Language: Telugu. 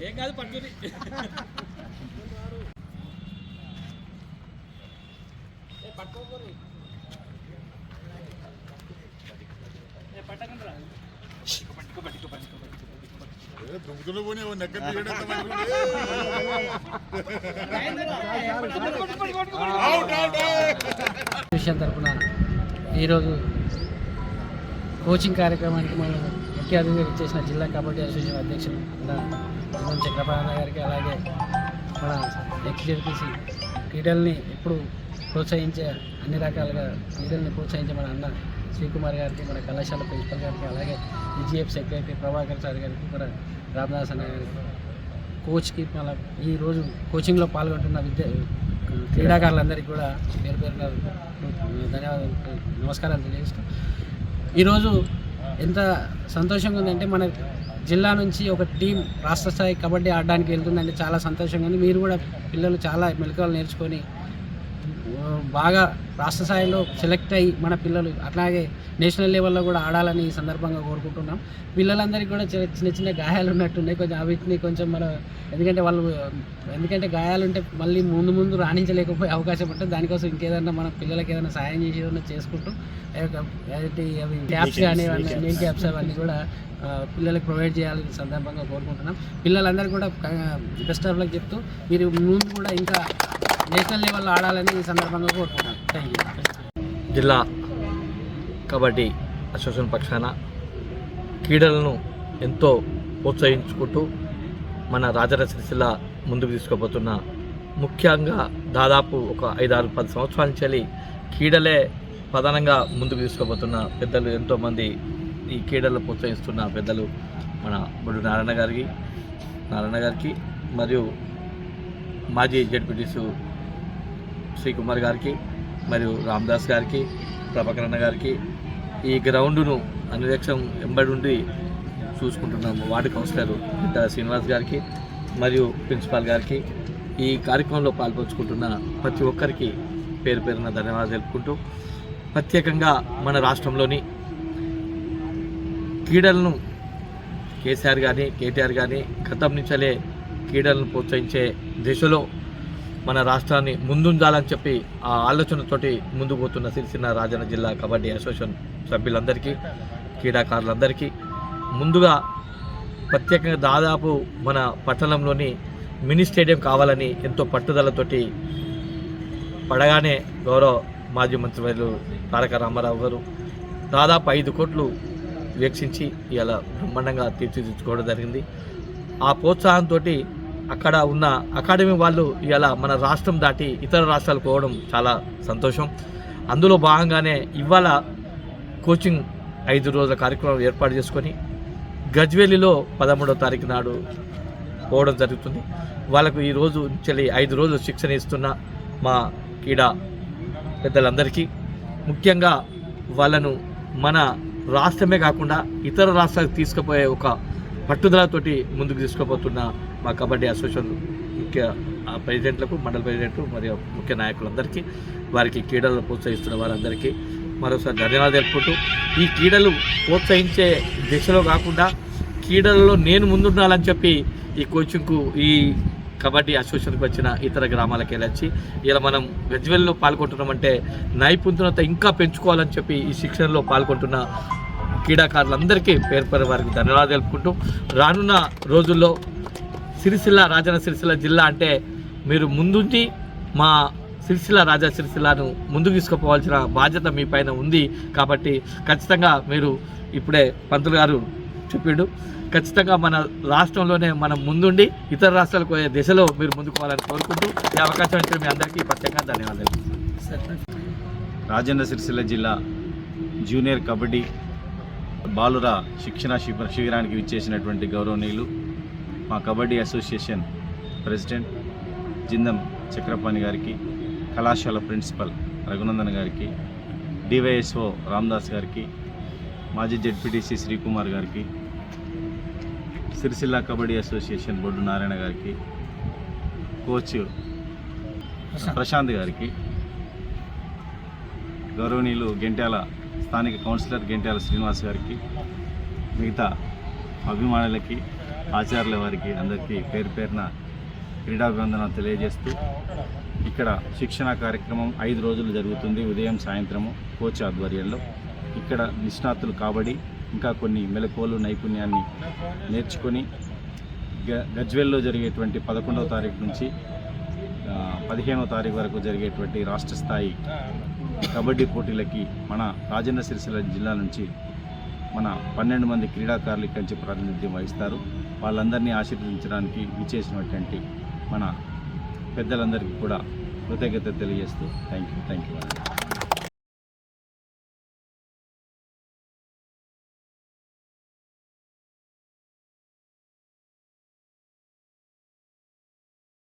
ఏం కాదు పట్టుకుని. పట్టకుండా పట్టుకో పట్టుకో పట్టుకో పోనీ నెక్క. విషయం తరపున ఈరోజు కోచింగ్ కార్యక్రమానికి మనం ముఖ్య అతిథిగా చేసిన జిల్లా కబడ్డీ అసోసియేషన్ అధ్యక్షులు మన చక్రపాణ గారికి అలాగే మన ఎక్స్జెడ్పీసీ క్రీడల్ని ఎప్పుడు ప్రోత్సహించే అన్ని రకాలుగా క్రీడల్ని ప్రోత్సహించే మన అన్న శ్రీకుమార్ గారికి మన కళాశాల ప్రిన్సిపల్ గారికి అలాగే ఈజీఎఫ్ సెక్రటరీ ప్రభాకర్ సార్ గారికి మన రామదాస్ అన్న గారికి కోచ్కి మన ఈరోజు కోచింగ్లో పాల్గొంటున్న విద్య క్రీడాకారులందరికీ కూడా పేరు పేరున ధన్యవాదాలు నమస్కారాలు తెలియజేస్తూ ఈరోజు ఎంత సంతోషంగా ఉందంటే మన జిల్లా నుంచి ఒక టీం రాష్ట్ర స్థాయి కబడ్డీ ఆడడానికి వెళ్తుందంటే చాలా సంతోషంగా ఉంది. మీరు కూడా పిల్లలు చాలా మెలకువలు నేర్చుకొని బాగా రాష్ట్ర స్థాయిలో సెలెక్ట్ అయ్యి మన పిల్లలు అట్లాగే నేషనల్ లెవెల్లో కూడా ఆడాలని ఈ సందర్భంగా కోరుకుంటున్నాం. పిల్లలందరికీ కూడా చిన్న చిన్న చిన్న గాయాలు ఉన్నట్టున్నాయి. కొంచెం వీటిని కొంచెం మనం ఎందుకంటే వాళ్ళు ఎందుకంటే గాయాలు ఉంటే మళ్ళీ ముందు ముందు రాణించలేకపోయే అవకాశం ఉంటుంది. దానికోసం ఇంకేదన్నా మన పిల్లలకి ఏదైనా సాయం చేసి ఏదైనా చేసుకుంటూ అవి ట్యాప్స్ కానీ నీల్ ట్యాప్స్ అవన్నీ కూడా పిల్లలకు ప్రొవైడ్ చేయాలని సందర్భంగా కోరుకుంటున్నాం. పిల్లలందరూ కూడా బెస్ట్ ఆఫ్ లక్ చెప్తూ మీరు ముందు కూడా ఇంకా నేషనల్ లెవెల్లో ఆడాలని ఈ సందర్భంగా కోరుకుంటాను థ్యాంక్ యూ జిల్లా కబడ్డీ అసోసియేషన్ పక్షాన క్రీడలను ఎంతో ప్రోత్సహించుకుంటూ మన రాజర సిరిసిల్ల ముందుకు తీసుకోబోతున్న ముఖ్యంగా దాదాపు ఒక ఐదారు పది సంవత్సరాల నుంచి క్రీడలే ప్రధానంగా ముందుకు తీసుకోబోతున్న పెద్దలు ఎంతోమంది ఈ క్రీడలు ప్రోత్సహిస్తున్న పెద్దలు మన బుడు నారాయణ గారికి నారాయణ గారికి మరియు మాజీ జడ్పీటీసు శ్రీకుమార్ గారికి మరియు రామదాస్ గారికి ప్రభాకర్ గారికి ఈ గ్రౌండ్ను అనురక్షం వెంబడి ఉండి చూసుకుంటున్నాము. వార్డు కౌన్సిలర్ ఇంత శ్రీనివాస్ గారికి మరియు ప్రిన్సిపాల్ గారికి ఈ కార్యక్రమంలో పాల్పంచుకుంటున్న ప్రతి ఒక్కరికి పేరు పేరున ధన్యవాదాలు తెలుపుకుంటూ ప్రత్యేకంగా మన రాష్ట్రంలోని క్రీడలను కేసీఆర్ కానీ కేటీఆర్ కానీ గతం నుంచలే క్రీడలను ప్రోత్సహించే దిశలో మన రాష్ట్రాన్ని ముందుండాలని చెప్పి ఆ ఆలోచనతోటి ముందుకు పోతున్న సిరిసిల్ల రాజన్న జిల్లా కబడ్డీ అసోసియేషన్ సభ్యులందరికీ క్రీడాకారులందరికీ ముందుగా ప్రత్యేకంగా దాదాపు మన పట్టణంలోని మినీ స్టేడియం కావాలని ఎంతో పట్టుదలతోటి పడగానే గౌరవ మాజీ మంత్రివర్యులు తారక రామారావు గారు దాదాపు ఐదు కోట్లు వీక్షించి ఇలా బ్రహ్మాండంగా తీర్చిదిద్దుకోవడం జరిగింది. ఆ ప్రోత్సాహంతో అక్కడ ఉన్న అకాడమీ వాళ్ళు ఇలా మన రాష్ట్రం దాటి ఇతర రాష్ట్రాలు పోవడం చాలా సంతోషం. అందులో భాగంగానే ఇవాళ కోచింగ్ ఐదు రోజుల కార్యక్రమం ఏర్పాటు చేసుకొని గజ్వేలిలో పదమూడవ తారీఖు నాడు పోవడం జరుగుతుంది. వాళ్ళకు ఈ రోజు ఐదు రోజులు శిక్షణ ఇస్తున్న మా క్రీడా పెద్దలందరికీ ముఖ్యంగా వాళ్ళను మన రాష్ట్రమే కాకుండా ఇతర రాష్ట్రాలకు తీసుకుపోయే ఒక పట్టుదలతోటి ముందుకు తీసుకుపోతున్న మా కబడ్డీ అసోసియేషన్ ముఖ్య ఆ, ప్రెసిడెంట్లకు మండల ప్రెసిడెంట్లు మరియు ముఖ్య నాయకులందరికీ వారికి క్రీడలు ప్రోత్సహిస్తున్న వారందరికీ మరోసారి ధన్యవాదాలు తెలుపుకుంటూ ఈ క్రీడలు ప్రోత్సహించే దిశలో కాకుండా క్రీడలలో నేను ముందుండాలని చెప్పి ఈ కోచింగ్కు ఈ కబడ్డీ అసోసియేషన్కి వచ్చిన ఇతర గ్రామాలకు వెళ్ళొచ్చి ఇలా మనం గజ్వెల్లో పాల్గొంటున్నామంటే నైపుణ్యత ఇంకా పెంచుకోవాలని చెప్పి ఈ శిక్షణలో పాల్గొంటున్న క్రీడాకారులందరికీ పేరు పేరు వారికి ధన్యవాదాలు తెలుపుకుంటూ రానున్న రోజుల్లో సిరిసిల్ల రాజన సిరిసిల్ల జిల్లా అంటే మీరు ముందుండి మా సిరిసిల్ల రాజా సిరిసిల్లను ముందుకు తీసుకుపోవాల్సిన బాధ్యత మీ పైన ఉంది కాబట్టి ఖచ్చితంగా మీరు ఇప్పుడే పంతులు గారు చెప్పిండు. ఖచ్చితంగా మన రాష్ట్రంలోనే మనం ముందుండి ఇతర రాష్ట్రాలకు పోయే దిశలో మీరు ముందుకోవాలని కోరుకుంటూ ఈ అవకాశం ఇచ్చిన మీ అందరికీ ప్రత్యేకంగా ధన్యవాదాలు. రాజన్న సిరిసిల్ల జిల్లా జూనియర్ కబడ్డీ బాలుర శిక్షణ శిబిర శిబిరానికి విచ్చేసినటువంటి గౌరవనీయులు మా కబడ్డీ అసోసియేషన్ ప్రెసిడెంట్ జిందం చక్రపాణి గారికి కళాశాల ప్రిన్సిపల్ రఘునందన్ గారికి డివైఎస్ఓ రామ్దాస్ గారికి మాజీ జెడ్పీటీసీ శ్రీకుమార్ గారికి సిరిసిల్ల కబడ్డీ అసోసియేషన్ బొడ్డు నారాయణ గారికి కోచ్ ప్రశాంత్. గారికి గౌరవనీయులు గెంట్యాల స్థానిక కౌన్సిలర్ గెంట్యాల శ్రీనివాస్ గారికి మిగతా అభిమానులకి ఆచార్యుల వారికి అందరికీ పేరు పేరున క్రీడాభివందన తెలియజేస్తూ ఇక్కడ శిక్షణ కార్యక్రమం ఐదు రోజులు జరుగుతుంది ఉదయం సాయంత్రము కోచ్ ఆధ్వర్యంలో. ఇక్కడ నిష్ణాతులు కాబడి ఇంకా కొన్ని మెలకువలు నైపుణ్యాన్ని నేర్చుకొని గ గజ్వెల్లో జరిగేటువంటి పదకొండవ తారీఖు నుంచి పదిహేనవ తారీఖు వరకు జరిగేటువంటి రాష్ట్ర స్థాయి కబడ్డీ పోటీలకి మన రాజన్న సిరిసిల్ల జిల్లా నుంచి మన పన్నెండు మంది క్రీడాకారులు ఇక్కడి నుంచి ప్రాతినిధ్యం వహిస్తారు. వాళ్ళందరినీ ఆశీర్వదించడానికి విచ్చేసినటువంటి మన పెద్దలందరికీ కూడా కృతజ్ఞత తెలియజేస్తూ థ్యాంక్ యూ థ్యాంక్ యూ